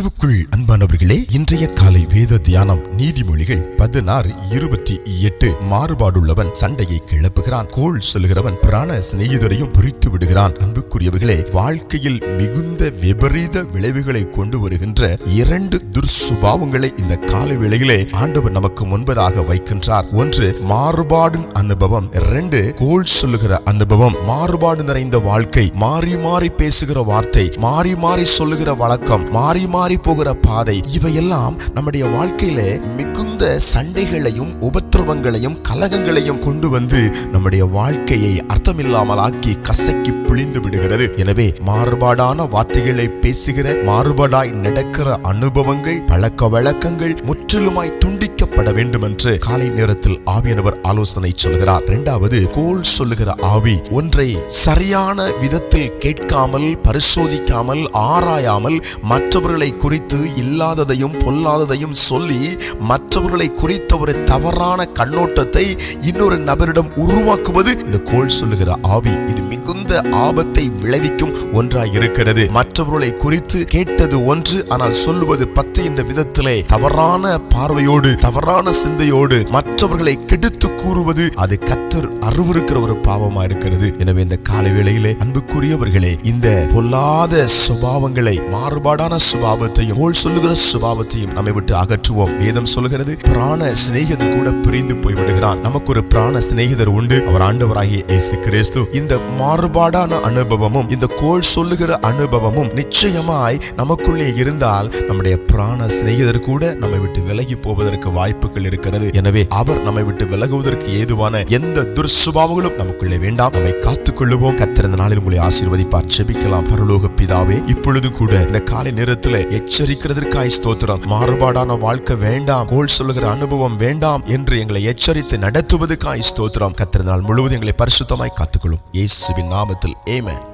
கிறிஸ்துவுக்குள் அன்பானவர்களே இன்றைய காலை வேத தியானம் நீதிமொழிகள் பதினாறு இருபத்தி எட்டு. மாறுபாடுள்ளவன் சண்டையை கிளப்புகிறான். கோள் சொல்லுகிறவன் பிராண சிநேகிதரையும் பிரித்து விடுகிறான். அன்புக்குரியவர்களே வாழ்க்கையில் மிகுந்த விபரீத விளைவுகளை கொண்டு வருகின்ற இரண்டு துர்சுபாவங்களை இந்த காலை வேளையிலே ஆண்டவர் நமக்கு முன்பதாக வைக்கின்றார். ஒன்று மாறுபாடு அனுபவம். இரண்டு கோள் சொல்லுகிற அனுபவம். மாறுபாடு நிறைந்த வாழ்க்கை. மாறி மாறி பேசுகிற வார்த்தை. மாறி மாறி சொல்லுகிற வழக்கம். மாறி மாறி போகிற பாதை. இவையெல்லாம் நம்முடைய வாழ்க்கையில மிகுந்த சண்டைகளையும் உபத்திரவங்களையும் கலகங்களையும் கொண்டு வந்து நம்முடைய வாழ்க்கையை அர்த்தமில்லாமல் ஆக்கி கசக்கி பிழிந்து விடுகிறது. எனவே மாறுபாடான வார்த்தைகளை பேசுகிற மாறுபாடாய் நடக்கிற அனுபவங்கள் பழக்க வழக்கங்கள் முற்றிலுமாய் துண்டிக்கப்பட வேண்டும் என்று காலை நேரத்தில் ஆவியானவர் ஆலோசனை சொல்கிறார். இரண்டாவது கோல் சொல்லுகிற ஆவி ஒன்றை சரியான விதத்தில் கேட்காமல் பரிசோதிக்காமல் ஆராயாமல் மற்றவர்களை குறித்து இல்லாததையும் பொல்லாததையும் சொல்லி மற்றவர்களை குறித்த ஒரு தவறான கண்ணோட்டத்தை இன்னொரு நபரிடம் உருவாக்குவது இந்த கோல் சொல்லுகிற ஆவி. இது மிகுந்த ஆபத்தை விளைவிக்கும் ஒன்றாய் இருக்கிறது. மற்றவர்களை குறித்து கேட்டது ஒன்று ஆனால் சொல்லுவது பத்து என்ற விதத்திலே தவறான பார்வையோடு தவறான சிந்தையோடு மற்றவர்களை கெடுத்து கூறுவது அது கத்தர் அருவருக்கிற ஒரு பாவமா இருக்கிறது. எனவே இந்த காலை வேளையிலே அன்புக்குரியவர்களே இந்த பொல்லாத சுபாவங்களை மாறுபாடான சுபாவத்தையும் கோல் சொல்லுகிற சுபாவத்தையும் நம்மை விட்டு அகற்றுவோம். வேதம் சொல்லுகிறது பிராண சிநேகிதர் கூட பிரிந்து போய் விடுகிறான் நமக்கு ஒரு பிராண சிநேகிதர் உண்டு. அவர் ஆண்டவராகிய இயேசு கிறிஸ்து. இந்த மாறுபாடான அனுபவமும் இந்த கோல் சொல்லுகிற அனுபவமும் நிச்சயமாய் நமக்குள்ளே இருந்தால் நம்முடைய பிராண சிநேகிதர் கூட நம்மை விட்டு விலகி போவதற்கு வாய்ப்புகள் இருக்கிறது. எனவே அவர் நம்மை விட்டு விலகுவதற்கு ஏதுவான எந்த துர்சுபாவங்களும் நமக்குள்ளே வேண்டாம். நம்மை காத்துக் கொள்ளுவோம் கத்திருந்த நாளில் உங்களை ஆசீர்வதிப்பார். ஜெபிக்கலாம். பரலோக பிதாவே இப்பொழுது கூட இந்த காலை நேரத்தில் எச்சரிக்கிறதற்காய் ஸ்தோத்திரம். மாறுபாடான வாழ்க்கை வேண்டாம். கோல் சொல்லுகிற அனுபவம் வேண்டாம் என்று எங்களை எச்சரித்து நடத்துவதற்காய் ஸ்தோத்திரம். கத்திருந்த நாள் முழுவதும் எங்களை பரிசுத்தமாய் காத்துக்கொள்ளும். இயேசுவின் நாமத்தில் ஏமேன்